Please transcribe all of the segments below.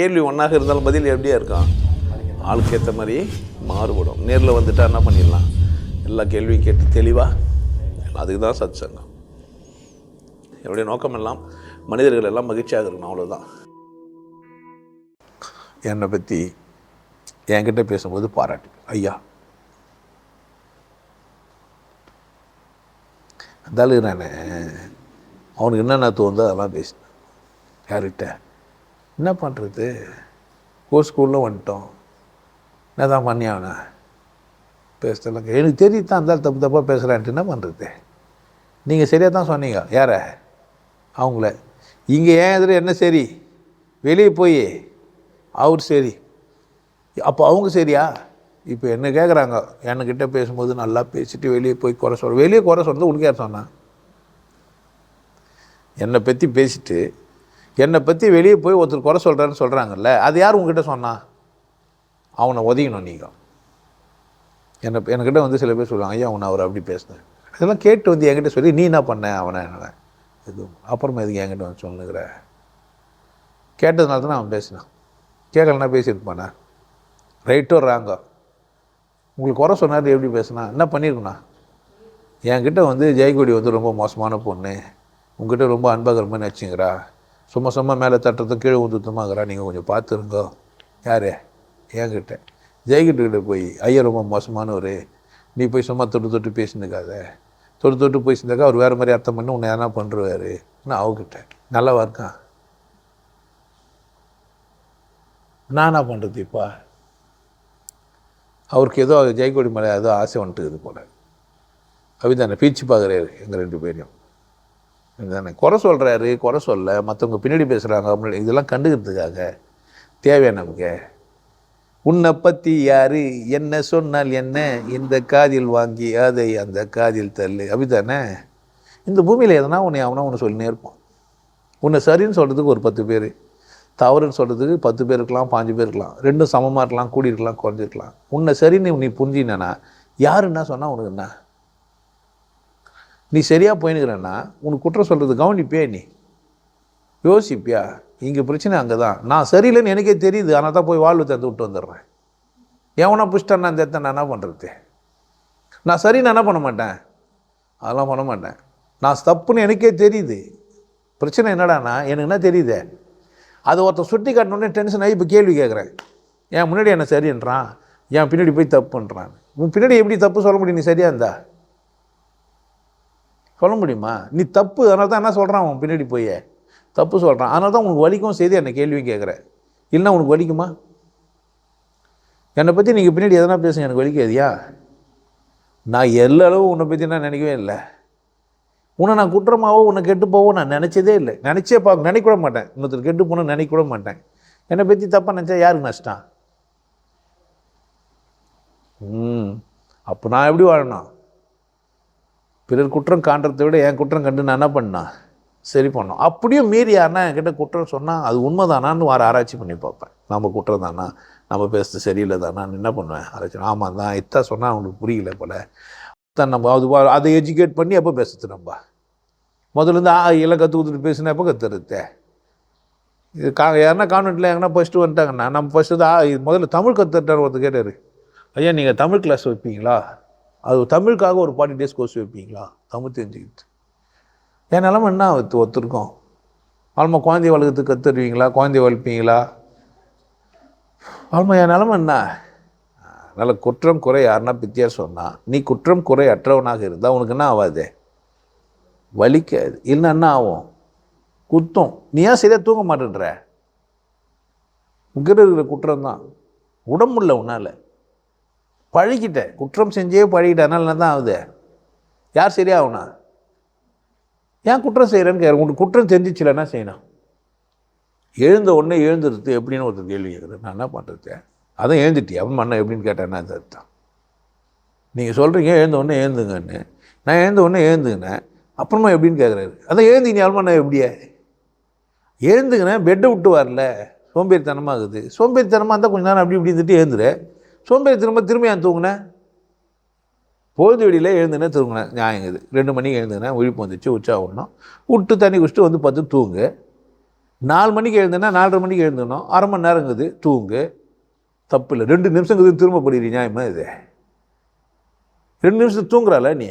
கேள்வி ஒன்றாக இருந்தாலும் பதில் எப்படியா இருக்கும்? ஆளுக்கு ஏற்ற மாதிரி மாறுபடும். நேரில் வந்துட்டால் என்ன பண்ணிடலாம்? எல்லா கேள்வியும் கேட்டு தெளிவாக அதுக்கு தான் சத் சங்கம் என்னுடைய நோக்கம் எல்லாம் மனிதர்கள் எல்லாம் மகிழ்ச்சியாக இருக்கணும் அவ்வளோதான் என்னை பற்றி என்கிட்ட பேசும்போது பாராட்டு. ஐயா. அந்தாலும் நான் அவனுக்கு என்னென்ன தோணுதோ அதெல்லாம் பேசினேன். யார்கிட்ட? என்ன பண்ணுறது கோ ஸ்கூலில் வந்துட்டோம். என்ன தான் பண்ணி அவனை எனக்கு தெரியுது தான் இருந்தாலும் தப்பு தப்பாக பேசுகிறான்ட்டு என்ன பண்ணுறது நீங்கள் சரியாக தான் சொன்னீங்க. யார? அவங்கள. இங்கே ஏன் எதிர என்ன சரி? வெளியே போய். அவர் சரி. அப்போ அவங்க சரியா? இப்போ என்ன கேட்குறாங்க என்கிட்ட பேசும்போது நல்லா பேசிட்டு வெளியே போய் குறை சொல்கிறேன் வெளியே குறை சொல்கிறது உனக்கு யார் சொன்னான் என்னை பற்றி பேசிட்டு என்னை பற்றி வெளியே போய் ஒருத்தர் குறை சொல்கிறான்னு சொல்கிறாங்கல்ல அது யார் உங்ககிட்ட சொன்னா? அவனை ஒதுங்கணும் நீங்கள் என்னை என்கிட்ட வந்து சில பேர் சொல்லுவாங்க ஐயா அவனை அவர் அப்படி பேசினேன் இதெல்லாம் கேட்டு வந்து என்கிட்ட சொல்லி நீ என்ன பண்ண? அவனை என்ன எதுவும் அப்புறமா எதுக்கு என்கிட்ட வந்து சொல்லுங்கிற கேட்டதுனால தான் அவன் பேசினான். கேட்கலன்னா பேசியிருப்பானே ரைட்டோ ராங்கோ உங்களுக்கு குறை சொன்னார் எப்படி பேசுனா? என்ன பண்ணியிருக்குண்ணா என்கிட்ட வந்து ஜெயக்கொடி வந்து ரொம்ப மோசமான பொண்ணு. உங்ககிட்ட ரொம்ப அன்பாகிற மாதிரி சும்மா சும்மா மேலே தட்டுறதும் கீழே ஊற்றுத்துமாங்கிறா நீங்கள் கொஞ்சம் பார்த்துருங்கோ. யார்? ஏங்கிட்ட ஜெயகிட்ட போய் ஐயா ரொம்ப மோசமானவர். நீ போய் சும்மா தொட்டு தொட்டு பேசினுக்காத. தொட்டு தொட்டு பேசினாக்கா அவர் வேறு மாதிரி அர்த்தம் பண்ணி உன்னை எதனா பண்ணுருவார் நான் அவகிட்ட நல்லாவா இருக்கான் நானா பண்ணுறது இப்போ? அவருக்கு ஏதோ ஜெயக்கொடி மேலே ஏதோ ஆசை வந்துட்டு இது போல் அபிதானே பீச்சு பார்க்குறாரு எங்கள் ரெண்டு பேரையும். இதுதானே குறை சொல்கிறாரு குறை சொல்ல மற்றவங்க பின்னாடி பேசுகிறாங்க முன்னாடி இதெல்லாம் கண்டுக்கிறதுக்காக. தேவையா நமக்கு? உன்னை பற்றி யார் என்ன சொன்னால் என்ன? இந்த காதில் வாங்கி அதை அந்த காதில் தள்ளு. அப்படித்தானே? இந்த பூமியில் எதனா உன்னை அவனா ஒன்று சொல்லினே இருப்போம் உன்னை சரின்னு சொல்கிறதுக்கு ஒரு பத்து பேர் தவறுன்னு சொல்கிறதுக்கு பத்து பேர் இருக்கலாம் பாஞ்சு பேர் இருக்கலாம். ரெண்டும் சமமாக இருக்கலாம் கூடி இருக்கலாம் குறைஞ்சிருக்கலாம். உன்னை சரின்னு நீ புரிஞ்சினா யார் என்ன சொன்னால் உனக்கு என்ன? நீ சரியாக போயினுக்கிறன்னா உனக்கு குற்றம் சொல்கிறது கவனிப்பியா நீ? யோசிப்பியா? இங்கே பிரச்சனை அங்கே தான் நான் சரியில்லைன்னு எனக்கே தெரியுது. ஆனால் தான் போய் வாழ்வு தந்து விட்டு வந்துடுறேன். எவனா புஷ்டான் நான் தேத்த நான் என்ன பண்ணுறது நான் சரி நான் என்ன பண்ண மாட்டேன்? அதெல்லாம் பண்ண மாட்டேன். நான் தப்புன்னு எனக்கே தெரியுது. பிரச்சனை என்னடானா எனக்கு என்ன தெரியுதே? அதை ஒருத்தன் சுட்டி காட்டினோடனே டென்ஷன் ஆகி இப்போ கேள்வி கேட்குறேன். என் முன்னாடி என்ன சரின்றான்? என் பின்னாடி போய் தப்புன்றான். உன் பின்னாடி எப்படி தப்பு சொல்ல முடியும்? நீ சரியா இருந்தா? சொல்ல முடியுமா? நீ தப்பு அதனால தான் என்ன சொல்கிறான் அவன் பின்னாடி போய்? தப்பு சொல்கிறான் அதனால தான் உனக்கு வலிக்கும் செய்து என்னை கேள்வியும் கேட்குற இல்லைன்னா உனக்கு வலிக்குமா? என்னை பற்றி நீங்கள் பின்னாடி எதனா பேசுங்க எனக்கு வலிக்காதியா நான் எல்லா அளவு உன்னை பற்றி நான் நினைக்கவே இல்லை. உன்னை நான் குற்றமாவோ உன்னை கெட்டு போவோ நான் நினச்சதே இல்லை. நினச்சே பார்க்க நினைக்கூட மாட்டேன். இன்னொருத்தர் கெட்டு போனால் நினைக்கூட மாட்டேன். என்னை பற்றி தப்பாக நினச்சா யாருக்கு நஷ்டம்? ம். அப்போ நான் எப்படி வாழணும்? பிறர் குற்றம் காண்றதை விட என் குற்றம் கண்டு நான் என்ன பண்ணா சரி பண்ணோம். அப்படியும் மீறி யாருன்னா என்கிட்ட குற்றம் சொன்னால் அது உண்மைதானான்னு வர ஆராய்ச்சி பண்ணி பார்ப்பேன். நம்ம குற்றம் தானா? நம்ம பேசுறது சரியில்லை தானா? என்ன பண்ணுவேன்? ஆராய்ச்சி ஆமாம் தான் இத்தான் சொன்னால் அவங்களுக்கு புரியல போல. தான் நம்ம அது அதை எஜுகேட் பண்ணி எப்போ பேசுறது நம்ம? முதல்ல ஆ எல்லாம் கற்று கொடுத்துட்டு பேசினா எப்போ கற்றுறது இது கா யாருன்னா கான்வெண்ட்டில் எங்கன்னா ஃபஸ்ட்டு வந்துட்டாங்கண்ணா நம்ம ஃபஸ்ட்டு தான் ஆ, இது முதல்ல தமிழ் கற்றுட்டார் ஒருத்தர் கேட்டார். ஐயா நீங்கள் தமிழ் கிளாஸ் வைப்பீங்களா? அது தமிழுக்காக ஒரு ஃபார்ட்டி டேஸ் கோர்ஸ் வைப்பீங்களா? தமிழ் தெரிஞ்சுக்கிட்டு. என் நிலமை என்ன? ஒத்து ஒத்துருக்கோம். ஆல்மா குழந்தைய வளர்க்கறதுக்கு கற்றுருவீங்களா குழந்தைய வளர்ப்பீங்களா? ஆல்மா என் நிலமை என்ன? நல்ல குற்றம் குறை யாருன்னா பித்தியார் சொன்னால் நீ குற்றம் குறை அற்றவனாக இருந்தால் உனக்கு என்ன ஆகாது வலிக்காது. இல்லைன்னா என்ன ஆகும்? குத்தும். நீ ஏன் சரியாக தூங்க மாட்டேன்ற? உங்கிட்ட இருக்கிற குற்றம் தான். உடம்புல உன்னால். பழகிட்ட குற்றம் செஞ்சே பழகிட்டனால என்ன தான் ஆகுது? யார் சரியாகுனா ஏன் குற்றம் செய்கிறேன்னு கேட்குறேன். உங்களுக்கு குற்றம் தெரிஞ்சிச்சுலன்னா செய்யணும்? எழுந்த உடனே எழுந்துருது எப்படின்னு ஒருத்தர் கேள்வி கேட்குறேன் நான் என்ன பண்ணுறது அதான் எழுந்துட்டியா? அவன் மண்ணை எப்படின்னு கேட்டேன்னா அது அர்த்தம்? நீங்கள் சொல்கிறீங்க எழுந்த உடனே எழுந்துங்கன்னு. நான் எழுந்த உடனே எழுந்துங்கினேன். அப்புறமா எப்படின்னு கேட்குறாரு. அதான் எழுந்து நீ அல்மா நான் எப்படியே? எழுந்துங்கினேன் பெட்டை விட்டு வரல. சோம்பேறித்தனமாக இருக்குது. சோம்பேறித்தனமாக இருந்தால் கொஞ்ச நேரம் அப்படி இப்படி இருந்துட்டு எழுந்துரு. சோம்பேறி திரும்ப ஏன் தூங்கினேன் பொழுது வெளியில் எழுந்துனே தூங்கினேன் இது. ரெண்டு மணிக்கு எழுந்துனேன் விழிப்பு வந்துச்சு உற்சாகம் விட்டு தண்ணி குடிச்சிட்டு வந்து பார்த்து தூங்கு. நாலு மணிக்கு எழுந்தேன்னா நாலரை மணிக்கு எழுந்தணும் அரை மணி நேரங்குது தூங்கு. தப்பு இல்லை. ரெண்டு நிமிஷங்கிறது திரும்ப படிக்கிறீங்க நியாயமா இது? ரெண்டு நிமிஷம் தூங்குறால நீ?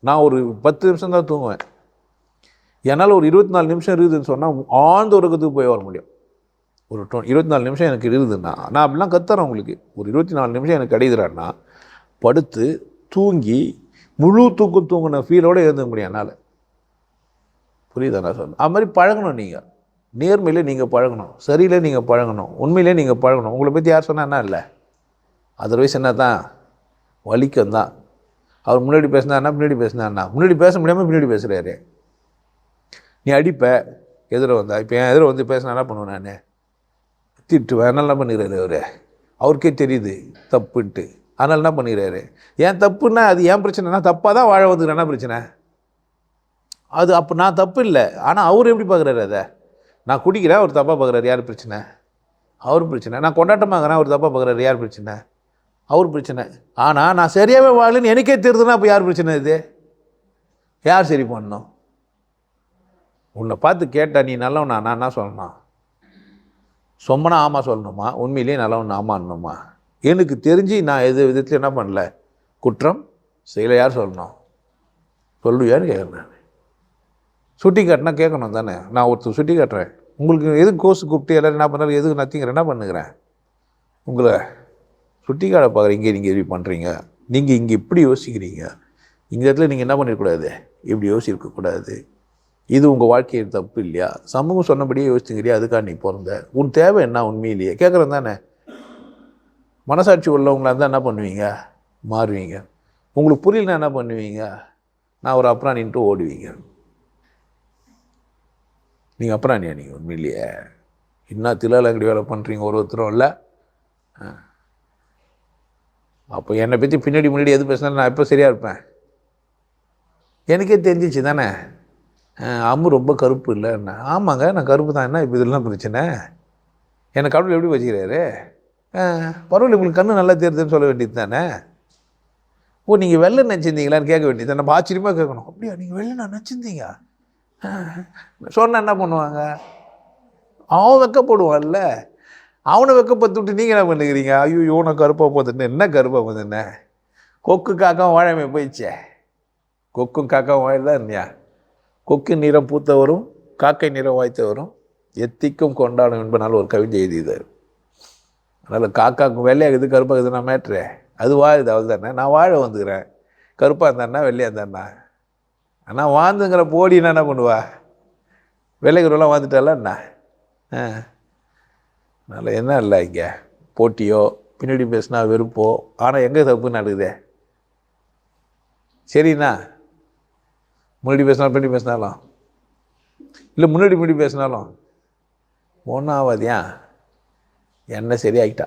நான் ஒரு பத்து நிமிஷம் தான் தூங்குவேன். என்னால் ஒரு இருபத்தி நாலு நிமிஷம் இருக்குதுன்னு சொன்னால் ஆழ்ந்த உறக்கத்துக்கு போய் வர முடியும். ஒரு டொ இருபத்தி நாலு நிமிஷம் எனக்கு இருக்குதுன்னா நான் அப்படிலாம் கத்துறேன் உங்களுக்கு. ஒரு இருபத்தி நாலு நிமிஷம் எனக்கு கிடைக்குதுறான்னா படுத்து தூங்கி முழு தூக்கம் தூங்கின ஃபீலோடு எழுந்துக்க முடியும் என்னால். புரியுதா நான் சொன்னேன் அது மாதிரி பழகணும் நீங்கள் நேர்மையில் நீங்கள் பழகணும். சரியிலே நீங்கள் பழகணும். உண்மையிலே நீங்கள் பழகணும். உங்களை பற்றி யார் சொன்னால் என்ன இல்லை? அதர்வைஸ் என்ன தான்? வலிக்கம் தான். அவர் முன்னாடி பேசினாருன்னா பின்னாடி பேசினார்னா முன்னாடி பேச முடியாமல் பின்னாடி பேசுகிறாரு நீ அடிப்ப எதிர வந்தா. இப்போ என் எதிர வந்து பேசினா என்ன பண்ணுவேன் நான்? திட்டுவேன் என்ன பண்ணிடுறாரு அவர்? அவருக்கே தெரியுது தப்புன்ட்டு. அதனால் என்ன பண்ணிடுறாரு ஏன் தப்புன்னா அது ஏன் பிரச்சனைனா தப்பாக தான் வாழ வந்துக்கிறேன் என்ன பிரச்சனை? அது அப்போ நான் தப்பு இல்லை. ஆனால் அவர் எப்படி பார்க்குறாரு அதை? நான் குடிக்கிறேன் அவர் தப்பாக பார்க்குறாரு யார் பிரச்சனை? அவர் பிரச்சனை. நான் கொண்டாட்டமாகறேன் அவர் தப்பாக பார்க்குறாரு யார் பிரச்சனை? அவர் பிரச்சனை. ஆனால் நான் சரியாகவே வாழலன்னு எனக்கே தெரியுதுன்னா அப்போ யார் பிரச்சனை இது? யார் சரி பண்ணணும்? உன்னை பார்த்து கேட்டால் நீ நல்லவனா? நான் என்ன சொல்லணும்? சொம்மனா ஆமாம் சொல்லணுமா? உண்மையிலேயே நல்லவன் ஆமான்னுமா எனக்கு தெரிஞ்சு நான் எது விதத்தில் என்ன பண்ணல? குற்றம் செய்யலை யார் சொல்லணும்? சொல்லுவியான்னு கேட்குறேன் சுட்டி காட்டினா கேட்கணும் தானே? நான் ஒருத்தர் சுட்டி காட்டுறேன். உங்களுக்கு எதுக்கு கோர்ஸ் கூப்பிட்டு எல்லோரும் என்ன பண்ணாலும் எதுக்கு நத்திங்கிற என்ன பண்ணுகிறேன்? உங்களை சுட்டி காட பார்க்குறீங்க இங்கே நீங்கள் இப்படி பண்ணுறீங்க நீங்கள் இங்கே இப்படி யோசிக்கிறீங்க. இந்த இடத்துல நீங்கள் என்ன பண்ணிடக்கூடாது? இப்படி யோசிக்கக்கூடாது. இது உங்கள் வாழ்க்கையில் தப்பு இல்லையா? சமூகம் சொன்னபடியே யோசிச்சுங்கிறியா அதுக்காக நீ பிறந்த. உன் தேவை என்ன? உண்மையிலேயே கேட்குறேன் தானே. மனசாட்சி உள்ளவங்களாக இருந்தால் என்ன பண்ணுவீங்க? மாறுவீங்க. உங்களுக்கு புரியலனா என்ன பண்ணுவீங்க? நான் ஒரு அப்புறாணின்ட்டு ஓடுவீங்க. நீங்கள் அப்புறாணியா நீங்கள் உண்மையிலேயே? என்ன திலாலங்கடி வேலை பண்ணுறீங்க ஒரு ஒருத்தரும் இல்லை. அப்போ என்னை பற்றி பின்னாடி முன்னாடி எது பேசினாலும் நான் எப்போ சரியாக இருப்பேன்? எனக்கே தெரிஞ்சிச்சு தானே. அம்மு ரொம்ப கருப்பு இல்லைன்னா ஆமாங்க நான் கருப்பு தான். என்ன இப்போ இதெல்லாம் பிரச்சனை? என்னை கடவுள் எப்படி வச்சுக்கிறாரு? பரவாயில்ல உங்களுக்கு கண்ணு நல்லா தெரியுதுன்னு சொல்ல வேண்டியது தானே? ஓ நீங்கள் வெள்ளை நினச்சிருந்தீங்களான்னு கேட்க வேண்டியது நம்ம ஆச்சரியமாக கேட்கணும். அப்படியா நீங்கள் வெள்ளை நான் நினச்சிருந்தீங்க சொன்னால் என்ன பண்ணுவாங்க? அவன் வெக்கப்படுவான்ல. அவனை வெக்கப்பட்டு விட்டு நீங்கள் என்ன பண்ணுகிறீங்க? ஐயோ இவனை கருப்பாக போதுன்னு. என்ன கருப்பாக போதுன்னு? கொக்கு காக்கம் வாழாமே போயிடுச்சே. கொக்கும் காக்காவும் வாழ்தான் இருந்தியா கொக்கு நிறம் பூத்தவரும் காக்கை நிறம் வாய்த்தவரும் எத்திக்கும் கொண்டாடும் என்பனால் ஒரு கவிதை எழுதியதார் அதனால் காக்காவுக்கு வெள்ளையாகுது கருப்பாக இதுனா மேட்ரு. அது வாழுது அவள் தானே. நான் வாழ வந்துக்கிறேன். கருப்பாக இருந்தாண்ணா வெள்ளையாக இருந்தாண்ணா ஆனால் வாழ்ந்துங்கிற போடினா என்ன பண்ணுவா? வெள்ளைக்கிறவெல்லாம் வாழ்ந்துட்டால என்ன? ஆ. அதனால் என்ன இல்லை இங்கே? போட்டியோ பின்னாடி பேசுனா வெறுப்போ ஆனால் எங்கே தப்பு நடக்குதே? சரிண்ணா. முன்னாடி பேசினாலும் பின்னாடி பேசினாலும். இல்லை முன்னாடி முன்னாடி பேசினாலும். ஒன்றும் ஆகாதியா என்ன சரியாகிட்டா